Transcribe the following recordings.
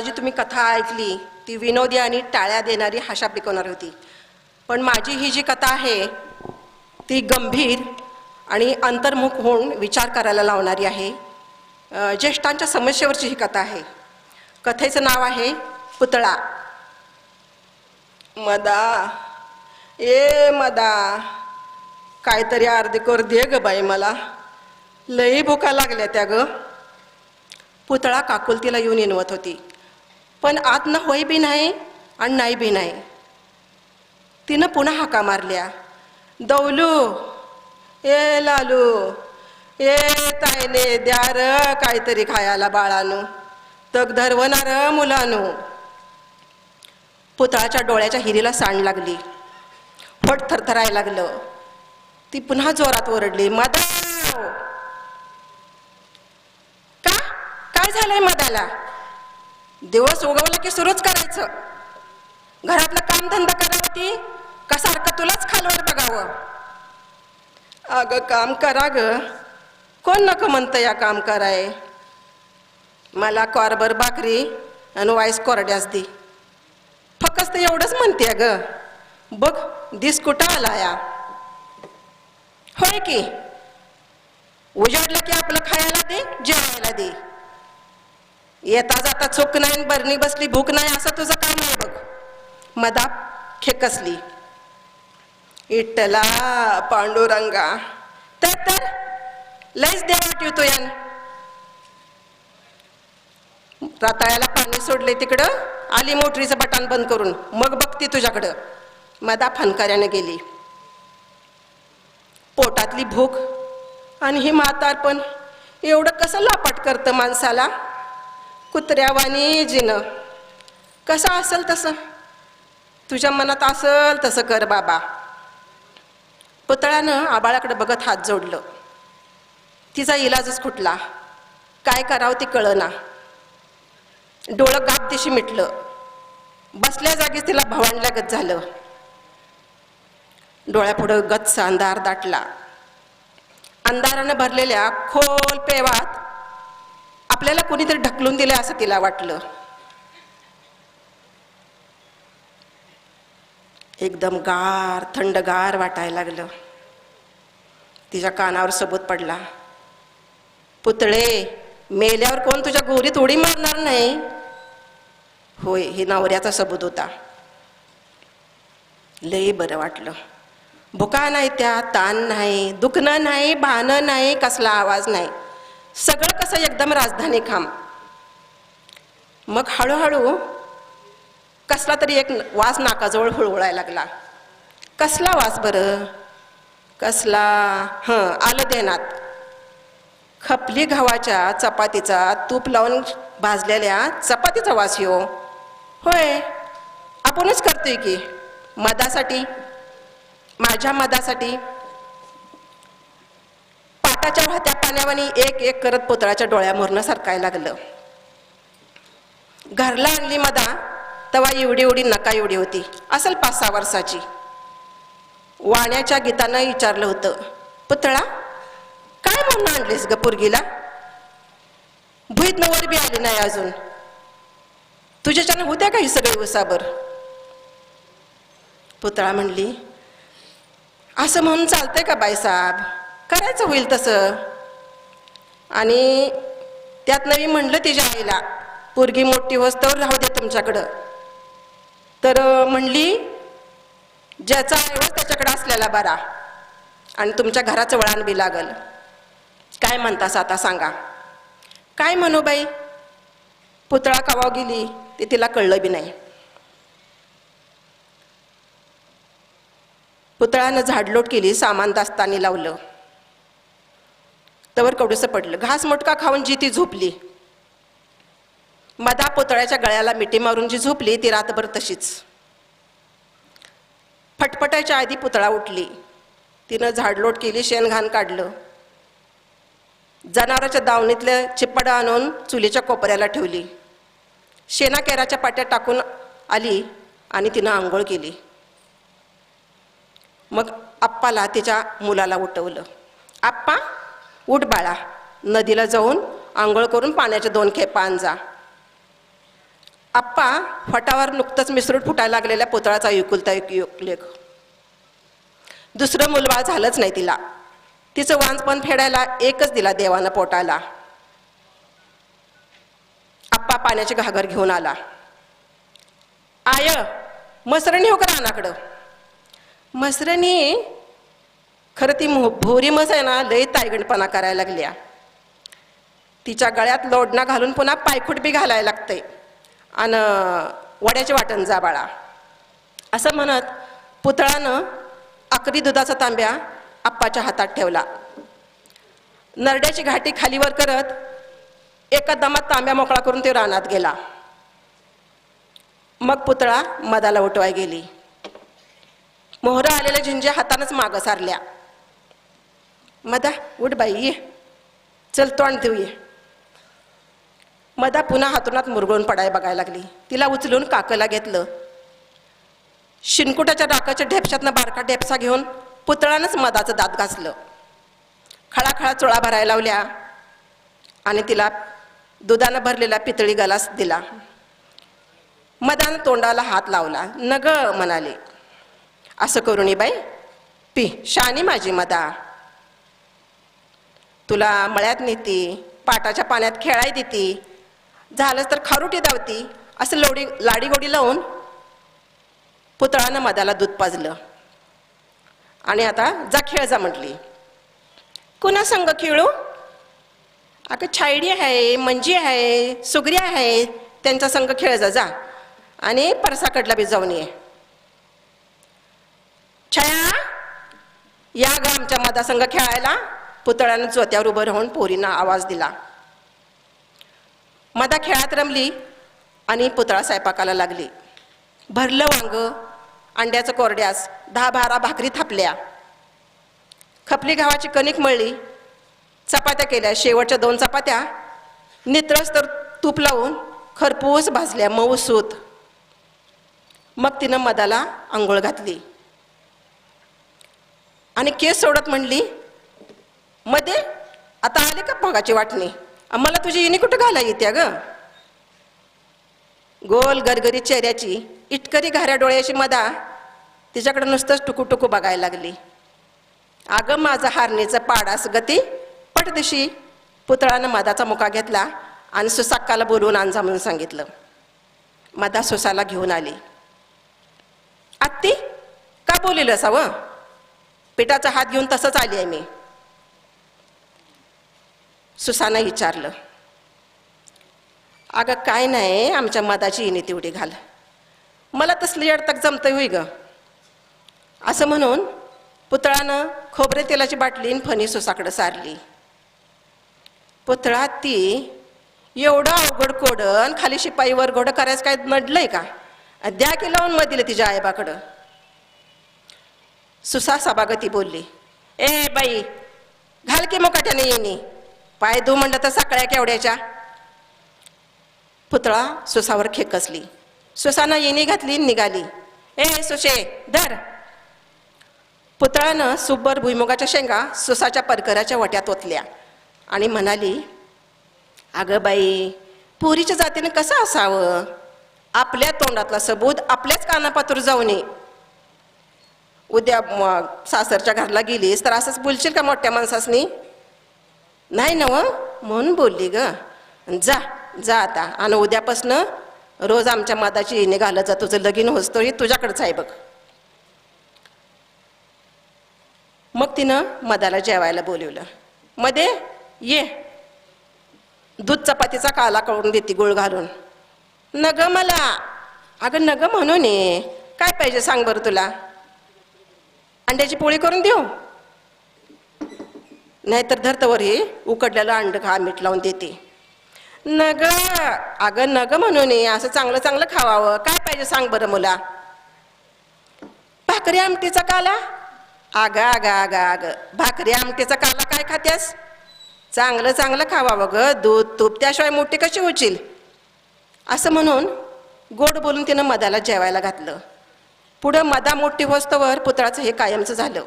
जी तुम्ही कथा ऐकली ती विनोदी आणि टाळ्या देणारी हाशा पिकवणारी होती. पण माझी ही जी कथा आहे ती गंभीर आणि अंतर्मुख होऊन विचार करायला लावणारी आहे. ज्येष्ठांच्या समस्येवरची ही कथा आहे. कथेचं नाव आहे पुतळा. मदा ए मदा काहीतरी अर्धी कर दे ग बाई मला. लई भुका लागल्या त्या ग. पुतळा काकुलतीला येऊन इनवत होती. पण आत न होय बी नाही आणि नाही बी नाही. तिनं पुन्हा हाका मारल्या. दौलू ए लालू ए तायले द्या र काहीतरी खायला बाळानू तग धरवणार मुलानू. पुतळाच्या डोळ्याच्या हिरीला सांड लागली. फट थरथरायला लागलं. ती पुन्हा जोरात ओरडली मदा का? काय झालंय मदाला? दिवस उगवला की सुरूच करायचं. घरातलं कामधंदा करावती का सारखं तुलाच खालवर बघावं? अगं काम करा ग. कोण नको म्हणतं या काम कराय? मला कॉर्बर भाकरी आणि वाईस कोरड्यास दे. फक्त एवढंच म्हणते ग. बघ दिस कुठं आला या होय की? उजाडलं की आपलं खायला दे जेवायला दे. येता जाता चूक नाही आणि बरणी बसली भूक नाही असं तुझं काम आहे बघ. मदा खेकसली. इटला पांडुरंगा. तर तर लयच देवा ठेवतो यान. रताळ्याला पाणी सोडले तिकडं आली मोटरीचं बटन बंद करून. मग बघती तुझ्याकडं. मदा फनकाऱ्याने गेली. पोटातली भूक आणि हे म्हातारपण. एवढं कसं लापाट करतं माणसाला? कुत्र्यावानी जिनं. कसं असेल तसं? तुझ्या मनात असल तसं कर बाबा. पुतळ्यानं आबाळाकडे बघत हात जोडलं. तिचा इलाजच कुठला काय करावं ती कळना. डोळं गाप दिशी मिटलं. बसल्या जागीच तिला भवांडल्यागत झालं. डोळ्यापुढं गच्च अंधार दाटला. अंधारानं भरलेल्या खोल पेवात आपल्याला कोणीतरी ढकलून दिलं असं तिला वाटलं. एकदम गार थंडगार वाटायला लागलं. तिच्या कानावर सबूत पडला. पुतळे मेल्यावर कोण तुझ्या गोरीत उडी मारणार नाही? होय हे नवऱ्याचा सबूत होता. लई बरं वाटलं. भुका नाही त्या ताण नाही दुखणं नाही भानं नाही कसला आवाज नाही. सगळं कसं एकदम राजधानी खांब. मग हळूहळू कसला तरी एक वास नाकाजवळ हुळहुळायला लागला. कसला वास बरं? कसला? हं आलं देनात. खपली गव्हाच्या चपातीचा तूप लावून भाजलेल्या चपातीचा वास येऊ होय आपणच करतोय की. मधासाठी माझ्या मधासाठी पाटाच्या वाहत्या पाण्यावानी एक एक करत पुतळाच्या डोळ्यामोरनं सरकाय लागलं. घरला आणली मधा तेव्हा एवढी एवढी नका एवढी होती. असेल पाच सहा वर्षाची. वाण्याच्या गीतानं विचारलं होतं पुतळा काय म्हणून आणलीस ग पुरगीला? भुईत नवर बी आली नाही अजून. तुझ्याच्यानं होत्या का ही सगळी उसाबर पुतळा म्हणली असं म्हणून चालतंय का बाईसाहेब? करायचं होईल तसं. आणि त्यातनं मी म्हणलं तिच्या आईला पोरगी मोठी वस्तवर राहू दे तुमच्याकडं. तर म्हणली ज्याचा ऐवज हो त्याच्याकडं असलेला बरा. आणि तुमच्या घराचं वळण बी लागल. काय म्हणतास आता सांगा. काय म्हणू बाई? पुतळा कवा गेली ते तिला कळलं बी नाही. पुतळ्यानं झाडलोट केली सामान दास्तानी लावलं. तवर कडूसं पडलं. घास मोटका खाऊन जी ती झोपली. मधा पुतळ्याच्या गळ्याला मिठी मारून जी झोपली ती रातभर तशीच. फटफटायच्या आधी पुतळा उठली. तिनं झाडलोट केली शेणघाण काढलं. जनावराच्या दावणीतल्या चिप्पडं आणून चुलीच्या कोपऱ्याला ठेवली. शेणा केराच्या पाट्यात टाकून आली आणि तिनं आंघोळ केली. मग आप्पाला तिच्या मुलाला उठवलं. आप्पा उठ बाळा नदीला जाऊन आंघोळ करून पाण्याचे दोन खेपा आण जा आप्पा फटावर नुकतंच मिसरूट फुटायला लागलेल्या पुतळाचा युकुलता एक लेख. दुसरं मुलबाळ झालंच नाही तिला. तिचं वांजपण फेडायला एकच दिला देवानं पोटाला. आप्पा पाण्याची घागर घेऊन आला. आय मसरणी हो का रानाकडं? मसरणी? खरं ती मो- भोरी आहे ना लय तायगणपणा करायला लागल्या. तिच्या गळ्यात लोडणा घालून पुन्हा पायखूट बी घालायला लागतंय. आणि वड्याचे वाटण जा बाळा. असं म्हणत पुतळानं आकरी दुधाचा तांब्या आप्पाच्या हातात ठेवला. नरड्याची घाटी खालीवर करत एका दमात तांब्या मोकळा करून ते रानात गेला. मग पुतळा मदाला उठवाय गेली. मोहरा आलेल्या झिंज्या हातानंच मागं सारल्या. मदा उठ बाई ये. चल तोंड देऊ ये. मदा पुन्हा हातोनात मुरगळून पडाय बघायला लागली. तिला उचलून काकला घेतलं. शिनकुटाच्या डाकाच्या ढेपशातनं बारका ढेपसा घेऊन पुतळानंच मदाचं दात घासलं. खळाखळा चोळा भरायला लावल्या आणि तिला दुधानं भरलेला पितळी गलास दिला. मदानं तोंडाला हात लावला. नग म्हणाले. असं करून बाई पी. शानी माझी मदा. तुला मळ्यात नेती पाटाच्या पाण्यात खेळाय देती झालंच तर खारुटी धावती असं लोडी लाडी गोडी लावून पुतळानं मदाला दूध पाजलं. आणि आता जा खेळ जा म्हटली. कुणा संग खेळू? अगं छायडी आहे मंजी आहे सुगरी आहे त्यांचा संघ खेळ जा जा. आणि परसाकडला बी जाऊन ये. छाया या ग आमच्या मदासंघ खेळायला. पुतळ्यानं चोत्यावर उभं राहून पोरींना आवाज दिला. मदा खेळात रमली आणि पुतळा स्वयंपाकाला लागली. भरलं वांग अंड्याचं कोरड्यास दहा बारा भाकरी थापल्या. खपली गावाची कणिक मळली. चपात्या केल्या. शेवटच्या दोन चपात्या. नित्रस तर तूप लावून खरपूस भाजल्या. मऊ सूत. मग तिनं मदाला आंघोळ घातली. आणि केस सोडत म्हणली मध्ये? आता आले का भोगाची वाटणी? मला तुझी इनी कुठं घाला येत्या ग गोल गरगरी चेहऱ्याची इटकरी घाऱ्या डोळ्याची मदा तिच्याकडे नुसतंच टुकू टुकू बघायला लागली. अगं माझा हारणीचं पाडास गती पटदिशी पुतळानं मदाचा मुका घेतला आणि सुसाक्काला बोलवून आणजा म्हणून सांगितलं. मदा सुसाला घेऊन आली. आत्ती का बोलेलं असावं पिठाचा हात घेऊन तसंच आली आहे मी. सुसानं विचारलं अगं काय नाही आमच्या मदाची येणे तेवढी घाल. मला तसली अडतक जमतं होई ग. असं म्हणून पुतळानं खोबरे तेलाची बाटली आणि फणी सुसाकडं सारली. पुतळा ती एवढं अवघड कोडन खाली शिपाई वर घोडं करायचं काय नडलंय का? द्या की लावून मग दिलं तिच्या आईबाकडं. सुसा सभागती बोलली ए बाई घाल की मुकाट्याने येणी पाय धू म्हणलं तर सकाळ्या केवड्याच्या पुतळा सुसावर खेकसली. सुसानं येणी घातली आणि निघाली. ए सुशे धर. पुतळानं सुब्बर भुईमुगाच्या शेंगा सुसाच्या परकराच्या वट्यात ओतल्या आणि म्हणाली अगं बाई पुरीच्या जातीनं कसं असावं? आपल्या तोंडातला सबूत आपल्याच कानापातूर जाऊ नये उद्या मग सासरच्या घरला गेलीस तर असंच बोलशील का मोठ्या माणसासनी? नाही नव म्हणून बोलली ग. जा जा आता. आणि उद्यापासनं रोज आमच्या माताची येणे घालत जा. तुझं लगीन होसतो हे तुझ्याकडंच आहे बघ. मग तिनं मदाला जेवायला बोलवलं. मध्ये ये. दूध चपातीचा काला करून देते गोळ घालून. नग मला. अगं नग म्हणून ये. काय पाहिजे सांग बरं तुला. अंड्याची पोळी करून देऊ? नाहीतर धरतवर हे उकडलेलं अंड खा मीठ लावून देते. नग अगं नग म्हणून असं चांगलं चांगलं खावावं. काय पाहिजे सांग बरं मुला. भाकरी आमटीचा काला? अगं अगं अगं अगं भाकरी आमटीचा काला काय खात्यास? चांगलं चांगलं खावावं ग. दूध तूप त्याशिवाय मोठी कशी होशील? असं म्हणून गोड बोलून तिनं मदाला जेवायला घातलं. पुढं मदा मोठी होस्तवर पुतळाचं हे कायमचं झालं.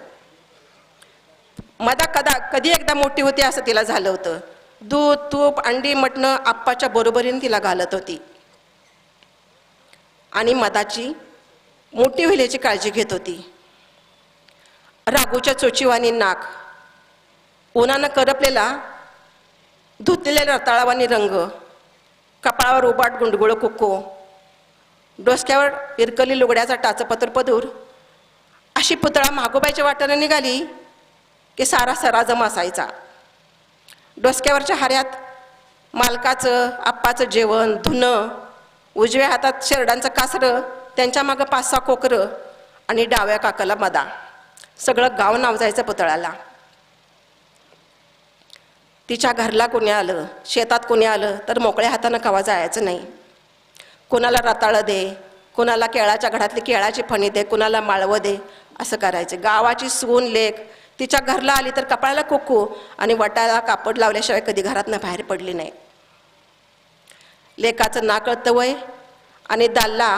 मदा कदा कधी एकदा मोठी होती असं तिला झालं होतं. दूध तूप अंडी मटणं आप्पाच्या बरोबरीने तिला घालत होती. आणि मदाची मोठी होईल याची काळजी घेत होती. राघूच्या चोचीवानी नाक उन्हानं करपलेला धुतलेल्या रताळावानी रंग कपाळावर उबाट गुंडगुळ कुको डोसक्यावर इरकली लुगड्याचा टाचपत्र पदूर अशी पुतळा मागोबाईच्या वाटाने निघाली की सारा सरा जमा असायचा. डोसक्यावरच्या हाऱ्यात मालकाचं आप्पाचं जेवण धुणं उजव्या हातात शेरडांचं कासरं त्यांच्या मागं पाच सहा कोकरं आणि डाव्या काकाला मदा. सगळं गाव नाव जायचं पुतळ्याला तिच्या घरला कोणी आलं शेतात कोणी आलं तर मोकळ्या हातानं कवा जायचं नाही. कोणाला रताळं दे कोणाला केळाच्या घडातली केळाची फणी दे कोणाला माळवं दे असं करायचं. गावाची सून लेख तिच्या घरला आली तर कपाळाला कुकू आणि वटाला कापड लावल्याशिवाय कधी घरातनं बाहेर पडली नाही. लेकाचं नाकळतं वय आणि दाल्ला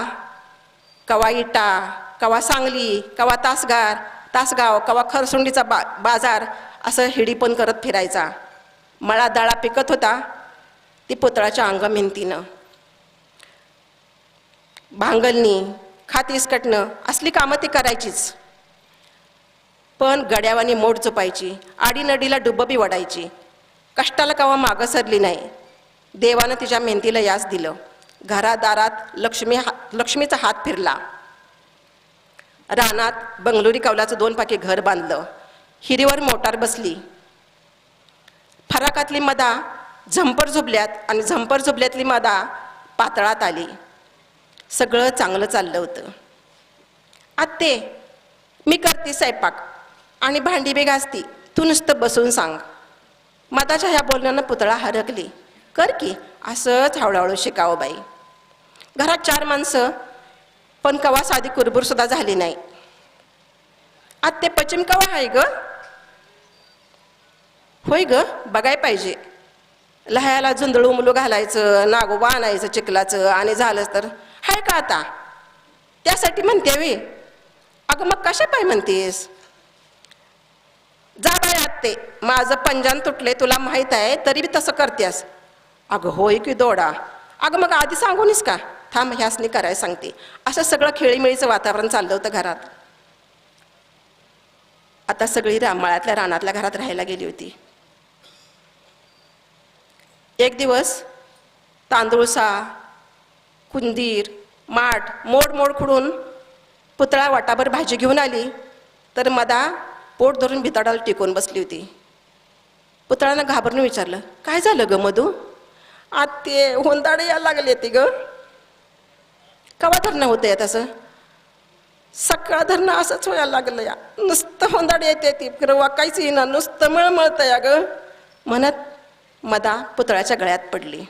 कवा इटा कवा सांगली कवा तासगार तासगाव कवा खरसुंडीचा बा बाजार असं हिडी पण करत फिरायचा. मळा दळा पिकत होता ती पुतळाच्या अंग मेहनतीनं भांगलणी खात इसकटणं असली कामं ती करायचीच. पण गड्यावानी मोड चुपायची आडीनडीला डुबबी वडायची. कष्टाला कवा मागं सरली नाही. देवानं तिच्या मेहनतीला यास दिलं. घरादारात लक्ष्मी हा लक्ष्मीचा हात फिरला. रानात बंगलोरी कौलाचं दोन पाकी घर बांधलं. हिरीवर मोटार बसली. फराकातली मदा झंपर झुबल्यात आणि झंपर झुबल्यातली मदा पातळात आली. सगळं चांगलं चाललं होतं. आत्ते मी करते स्वयंपाक. आणि भांडी बी घासती. तू नुसतं बसून सांग. मताच्या ह्या बोलण्यानं पुतळा हरकली. कर की असंच हळूहळू शिकावं बाई. घरात चार माणसं पण कवा साधी कुरबुर सुद्धा झाली नाही. आत्ते पश्चिम कवा आहे ग? होय ग बघाय पाहिजे. लह्याला झुंदळू मुलू घालायचं नागोबा आणायचं चिखलाचं आणि झालंच तर. हाय का आता? त्यासाठी म्हणते वे. अगं मग कशा पाय म्हणतेस? जा माझं पंजान तुटले तुला माहीत आहे तरी बी तसं करतेस. अगं होय की दोडा. अगं मग आधी सांगूनच का? थांब ह्यासनी करायला सांगते. असं सगळं खेळीमेळीचं वातावरण चाललं होतं घरात. आता सगळी रामाळ्यातल्या रानातल्या घरात राहायला गेली होती. एक दिवस तांदूळसा कुंदीर माठ मोड मोड खुडून पुतळा वाटाभर भाजी घेऊन आली. तर मदा पोट धरून भिताडाला टिकून बसली होती. पुतळ्यानं घाबरून विचारलं काय झालं ग मधू? आत्ते होंदाडे यायला लागले ती ग. कवा धरणं होतं या तसं? सकाळ धरणं असंच व्हायला लागलं या. नुसतं होंदाडे येते ती. खरं काहीच येईना. नुसतं मळमळतं या ग. म्हणत मदा पुतळ्याच्या गळ्यात पडली.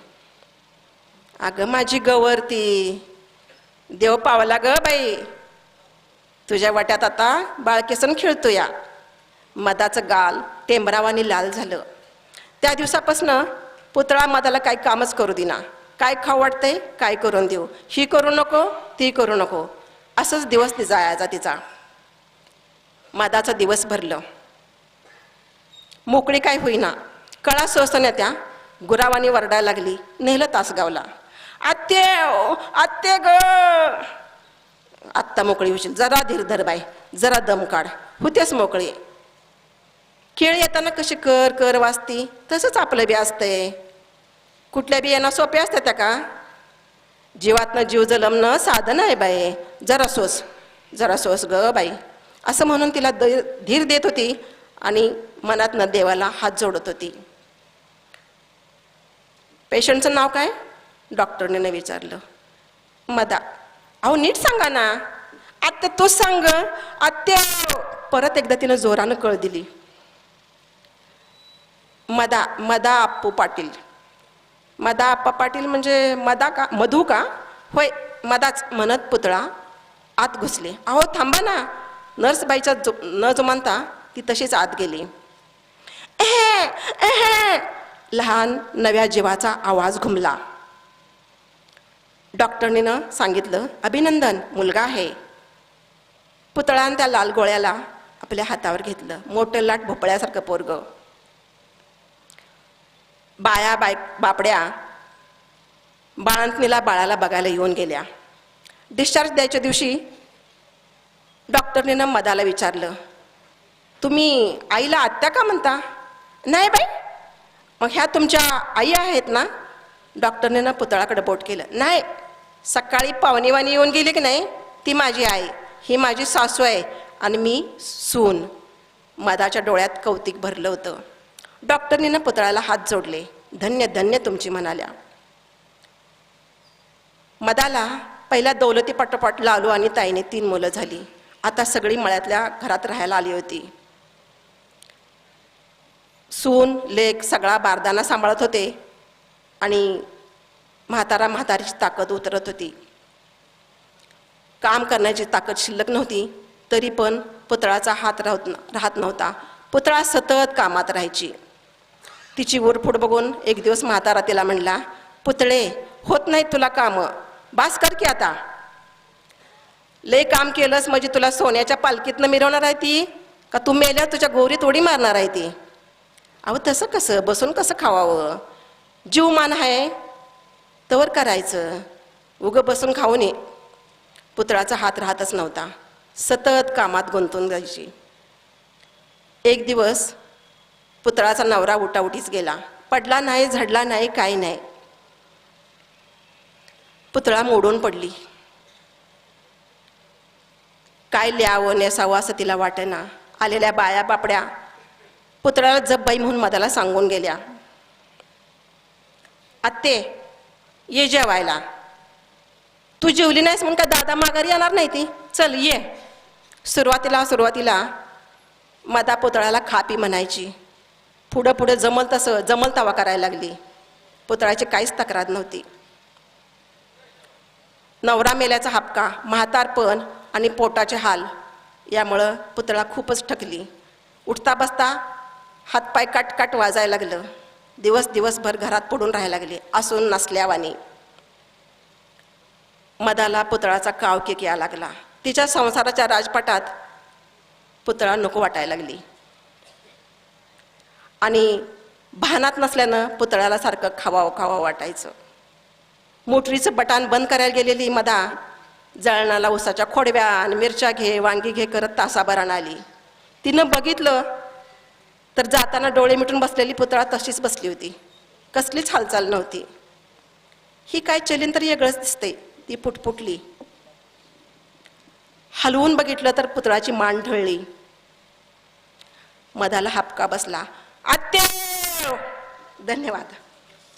अगं माझी गवरती देव पावला ग बाई. तुझ्या वाट्यात आता बाळकेसन खेळतो या मदाचं गाल टेंबरावानी लाल झालं. त्या दिवसापासनं पुतळा मदाला काही कामच करू दिना. काय खाऊ वाटतंय? काय करून देऊ? ही करू नको ती करू नको. असंच दिवस तिचा जायचा तिचा. मदाचं दिवस भरलं. मोकळी काय होईना. कळा सोसण्या त्या. गुरावानी वरडायला लागली नेलं तासगावला. आत्ते आत्ते ग! आत्ता मोकळी होशील. जरा धीर धर बाई. जरा दम काढ. होतेच मोकळी. खेळ येताना कशी कर कर वाजती? तसंच आपलं बी असतंय. कुठल्या बी यांना सोपे असतात त्या का? जीवातनं जीव जलमणं साधन आहे बाई. जरा सोस जरा सोस ग बाई. असं म्हणून तिला द धीर देत होती आणि मनातनं देवाला हात जोडत होती. पेशंटचं नाव काय? डॉक्टरने विचारलं. मदा. अहो नीट सांगा ना. आत्या तूच सांग आत्या! परत एकदा तिनं जोरानं कळ दिली. मदा मदा आप्पू पाटील. मदा आप्पा पाटील म्हणजे मदा का मधू का? होय मदाच म्हणत पुतळा आत घुसले. अहो थांबा ना. नर्सबाईच्या जो न जुमानता ती तशीच आत गेली. एहे एहे. लहान नव्या जीवाचा आवाज घुमला. डॉक्टरनीनं सांगितलं अभिनंदन मुलगा आहे. पुतळानं त्या लाल गोळ्याला आपल्या हातावर घेतलं. मोठं लाट भोपळ्यासारखं पोरगं. बाया बाय बापड्या बाळंतणीला बाळाला बघायला येऊन गेल्या. डिस्चार्ज द्यायच्या दिवशी डॉक्टरने मदाला विचारलं तुम्ही आईला आत्या का म्हणता? नाही बाई. मग ह्या तुमच्या आई आहेत ना? डॉक्टरने ना पुतळाकडे बोट केलं. नाही सकाळी पावणीवाणी येऊन गेली की नाही? ती माझी आई ही माझी सासू आहे आणि मी सून. मदाच्या डोळ्यात कौतिक भरलं होतं. डॉक्टरनीनं पुतळ्याला हात जोडले. धन्य धन्य तुमची म्हणाल्या. मदाला पहिल्या दौलती पटोपट लालू आणि ताईने तीन मुलं झाली. आता सगळी मळ्यातल्या घरात राहायला आली होती. सून लेक सगळा बारदाना सांभाळत होते आणि म्हातारा म्हातारीची ताकद उतरत होती. काम करण्याची ताकद शिल्लक नव्हती तरी पण पुतळाचा हात राहत राहत नव्हता. पुतळा सतत कामात राहायची. तिची उरफूड बघून एक दिवस म्हातारा तिला म्हणला पुतळे होत नाही तुला कामं. बास कर की आता. लय काम केलंस म्हणजे तुला सोन्याच्या पालखीतनं मिरवणार आहे ती? का तू मेल्या तुझ्या गोरी उडी मारणार आहे ती? अहो तसं कसं? बसून कसं खावावं? जीव मान आहे. तवर करायचं. उगं बसून खाऊ नये पुतळाचा हात राहतच नव्हता. सतत कामात गुंतून जायची. एक दिवस पुतळाचा नवरा उठाउठीच गेला. पडला नाही झडला नाही काही नाही. पुतळा मोडून पडली. काय लिहावं नेसावं असं तिला वाटेना. आलेल्या बाया बापड्या पुतळ्याला जब्बाई म्हणून मदाला सांगून गेल्या. आत्ते ये जेवायला. तू जेवली नाहीस म्हणून का दादा माघारी येणार नाही ती? चल ये. सुरुवातीला सुरुवातीला मदा पुतळ्याला खापी म्हणायची. पुढं पुढं जमल तसं जमल तवा करायला लागली. पुतळ्याची काहीच तक्रार नव्हती. नवरा मेल्याचा हापका म्हातारपण आणि पोटाचे हाल यामुळं पुतळा खूपच ठकली. उठता बसता हातपाय काटकाट वाजायला लागलं. दिवस दिवसभर घरात पडून राहायला लागले असून नसल्यावानी. मदाला पुतळाचा कावकेक या लागला. तिच्या संसाराच्या राजपाटात पुतळा नको वाटायला लागली. आणि भानात नसल्यानं पुतळ्याला सारखं खावावं खावा वाटायचं. मोटरीचं बटान बंद करायला गेलेली मदा जळणाला उसाच्या खोडव्या आणि मिरच्या घे वांगी घे करत तासाभरानं आली. तिनं बघितलं तर जाताना डोळे मिटून बसलेली पुतळा तशीच बसली होती. कसलीच हालचाल नव्हती. ही काय चलीन तर वेगळंच दिसते ती पुटपुटली. हलवून बघितलं तर पुतळाची मान ढळली. मधाला हापका बसला. अत्य धन्यवाद.